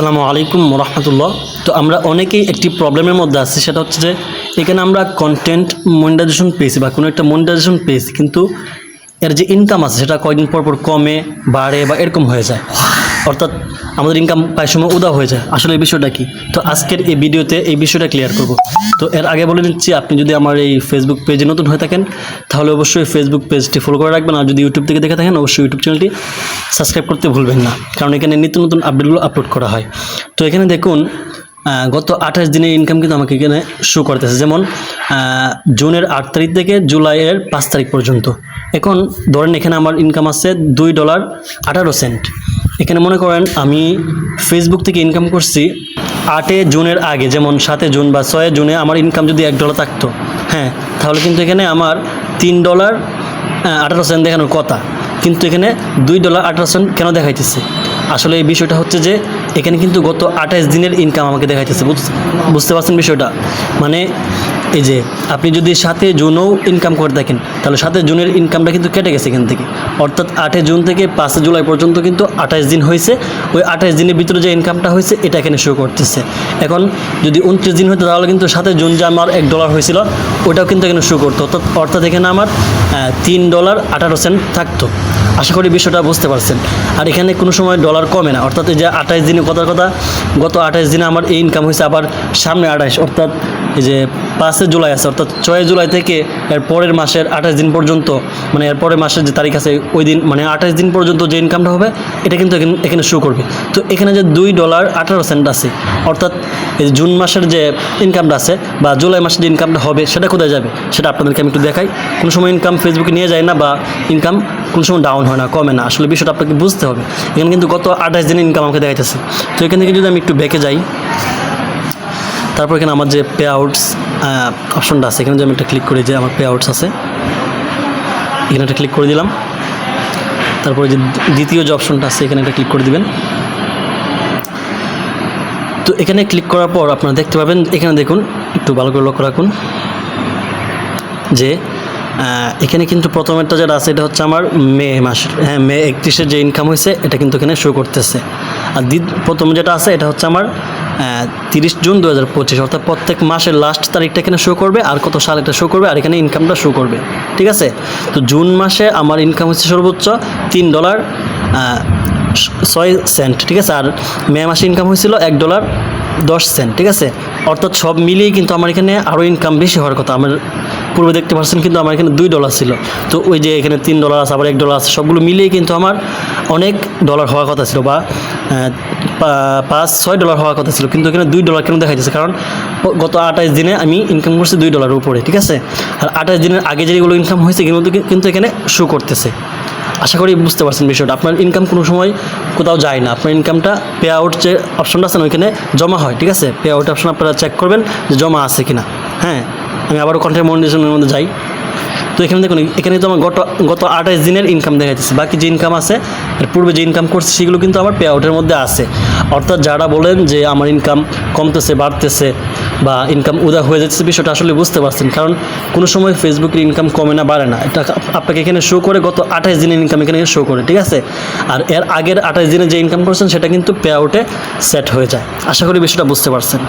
আসসালামু আলাইকুম রহমতুল্লাহ তো আমরা অনেকেই একটি প্রবলেমের মধ্যে আছি, সেটা হচ্ছে যে এখানে আমরা কন্টেন্ট মনিটাইজেশন পেয়েছি বা কোনো একটা মনিটাইজেশন পেয়েছি, কিন্তু এর যে ইনকাম আছে, সেটা কয়েকদিন পর পর কমে, বাড়ে বা এরকম হয়ে যায়। অর্থাৎ আমাদের ইনকাম প্রায় সময় উদা হয়ে যায়। আসলে এই বিষয়টা কি? তো আজকের এই ভিডিওতে এই বিষয়টা ক্লিয়ার করব। তো এর আগে বলে নিচ্ছি, আপনি যদি আমার এই ফেসবুক পেজে নতুন হয়ে থাকেন, তাহলে অবশ্যই ফেসবুক পেজটি ফলো করে রাখবেন। আর যদি ইউটিউব থেকে দেখে থাকেন, অবশ্যই ইউটিউব চ্যানেলটি সাবস্ক্রাইব করতে ভুলবেন না। কারণ এখানে নিত্য নতুন আপডেটগুলো আপলোড করা হয়। তো এখানে দেখুন গত আঠাশ দিনের ইনকাম কিন্তু আমাকে এখানে শো করতেছে। যেমন জুনের আট তারিখ থেকে জুলাইয়ের পাঁচ তারিখ পর্যন্ত। এখন ধরেন এখানে আমার ইনকাম আছে দুই ডলার আঠারো সেন্ট এখানে মনে করেন আমি ফেসবুক থেকে ইনকাম করছি আটে জুনের আগে, যেমন সাতে জুন বা ছয় জুনে আমার ইনকাম যদি এক ডলার থাকতো হ্যাঁ তাহলে কিন্তু এখানে আমার তিন ডলার আঠারো সেন্ট দেখানোর কথা। কিন্তু এখানে দুই ডলার আঠারো সেন্ট কেন দেখাইতেছে? আসলে এই বিষয়টা হচ্ছে যে, এখানে কিন্তু গত আঠাশ দিনের ইনকাম আমাকে দেখাইতেছে, বুঝ- বুঝতে পারছেন বিষয়টা? মানে এই যে, আপনি যদি সাতে জুনও ইনকাম করে থাকেন, তাহলে সাতে জুনের ইনকামটা কিন্তু কেটে গেছে এখান থেকে। অর্থাৎ আটে জুন থেকে পাঁচে জুলাই পর্যন্ত কিন্তু আঠাশ দিন হয়েছে। ওই আঠাশ দিনের ভিতরে যে ইনকামটা হয়েছে, এটা এখানে শো করতেছে। এখন যদি উনত্রিশ দিন হতো, তাহলে কিন্তু সাথে জুন যে আমার এক ডলার হয়েছিল, ওটাও কিন্তু এখানে শো করতো। অর্থাৎ অর্থাৎ এখানে আমার তিন ডলার আঠারো সেন্ট থাকতো। আশা করি বিষয়টা বুঝতে পারছেন। আর এখানে কোনো সময় ডলার কমে না। অর্থাৎ এই যে আঠাশ দিনে কথার কথা, গত আঠাশ দিনে আমার এই ইনকাম হয়েছে আবার সামনে আঠাশ, অর্থাৎ এই যে পাঁচে জুলাই আছে, অর্থাৎ ছয় জুলাই থেকে এর পরের মাসের আঠাশ দিন পর্যন্ত মানে এর পরের মাসের যে তারিখ আছে, ওই দিন মানে আঠাশ দিন পর্যন্ত যে ইনকামটা হবে, এটা কিন্তু এখানে এখানে শো করবে। তো এখানে যে দুই ডলার আঠারো সেন্ট আছে, অর্থাৎ এই জুন মাসের যে ইনকামটা আছে, বা জুলাই মাসের যে ইনকামটা হবে, সেটা কোথায় যাবে, সেটা আপনাদেরকে আমি একটু দেখাই। কোনো সময় ইনকাম ফেসবুকে নিয়ে যায় না, বা ইনকাম কোনো সময় ডাউন হয় না, কমে না। আসলে বিষয়টা আপনাকে বুঝতে হবে। এখানে কিন্তু গত আঠাশ দিনের ইনকাম আমাকে দেখাইতেছে। তো এখান থেকে যদি আমি একটু বেঁকে যাই, তারপর এখানে আমার যে পে আউটস অপশনটা আছে, এখানে যদি আমি একটা ক্লিক করি যে আমার পে আউটস আছে, এখানে একটা ক্লিক করে দিলাম। তারপরে যে দ্বিতীয় যে অপশনটা আছে, এখানে একটা ক্লিক করে দিবেন। তো এখানে ক্লিক করার পর আপনারা দেখতে পাবেন, এখানে দেখুন, একটু ভালো করে লক্ষ্য রাখুন যে এখানে কিন্তু প্রথমেরটা যেটা আছে, এটা হচ্ছে আমার মে মাসের হ্যাঁ মে একত্রিশের যে ইনকাম হয়েছে, এটা কিন্তু এখানে শো করতেছে। আর দ্বিত প্রথম যেটা আছে, এটা হচ্ছে আমার তিরিশ জুন দু হাজার পঁচিশ, অর্থাৎ প্রত্যেক মাসের লাস্ট তারিখটা এখানে শো করবে, আর কত সাল এটা শো করবে, আর এখানে ইনকামটা শো করবে, ঠিক আছে? তো জুন মাসে আমার ইনকাম হচ্ছে সর্বোচ্চ তিন ডলার ছয় সেন্ট ঠিক আছে? আর মে মাসে ইনকাম হয়েছিল এক ডলার দশ সেন্ট ঠিক আছে? অর্থাৎ সব মিলিয়ে কিন্তু আমার এখানে আরও ইনকাম বেশি হওয়ার কথা। আমার পূর্বে দেখতে পাচ্ছেন কিন্তু আমার এখানে দুই ডলার ছিল। তো ওই যে এখানে তিন ডলার আছে, আবার এক ডলার আছে, সবগুলো মিলিয়ে কিন্তু আমার অনেক ডলার হওয়ার কথা ছিল বা পাঁচ, ছয় ডলার হওয়ার কথা ছিল। কিন্তু এখানে দুই ডলার কেন দেখা যাচ্ছে কারণ গত আঠাশ দিনে আমি ইনকাম করছি দুই ডলারের উপরে, ঠিক আছে? আর আঠাশ দিনের আগে যেগুলো ইনকাম হয়েছে, কিন্তু- কিন্তু এখানে শো করতেছে। আশা করি বুঝতে পারছেন বিষয়টা। আপনার ইনকাম কোনো সময় কোথাও যায় না। আপনার ইনকামটা পে আউট যে অপশনটা আছে না, ওইখানে জমা হয়, ঠিক আছে? পে আউট অপশন আপনারা চেক করবেন যে জমা আছে কিনা। হ্যাঁ? আমি আবারও মনিটাইজেশনের মধ্যে যাই। তো এখানে দেখুন, এখানে তো আমার গত গত আঠাশ দিনের ইনকাম দেখা যাচ্ছে বাকি যে ইনকাম আছে এর পূর্বে যে ইনকাম করছে, সেগুলো কিন্তু আমার পে আউটের মধ্যে আছে। অর্থাৎ যারা বলেন যে আমার ইনকাম কমতেছে, বাড়তেছে, বা ইনকাম উদা হয়ে যাচ্ছে, বিষয়টা আসলে বুঝতে পারছেন। কারণ কোনো সময় ফেসবুকের ইনকাম কমে না, বাড়ে না। এটা আপনাকে এখানে শো করে গত আঠাশ দিনের ইনকাম এখানে শো করে, ঠিক আছে? আর এর আগের আঠাশ দিনে যে ইনকাম করছেন, সেটা কিন্তু পে আউটে সেট হয়ে যায়। আশা করি বিষয়টা বুঝতে পারছেন।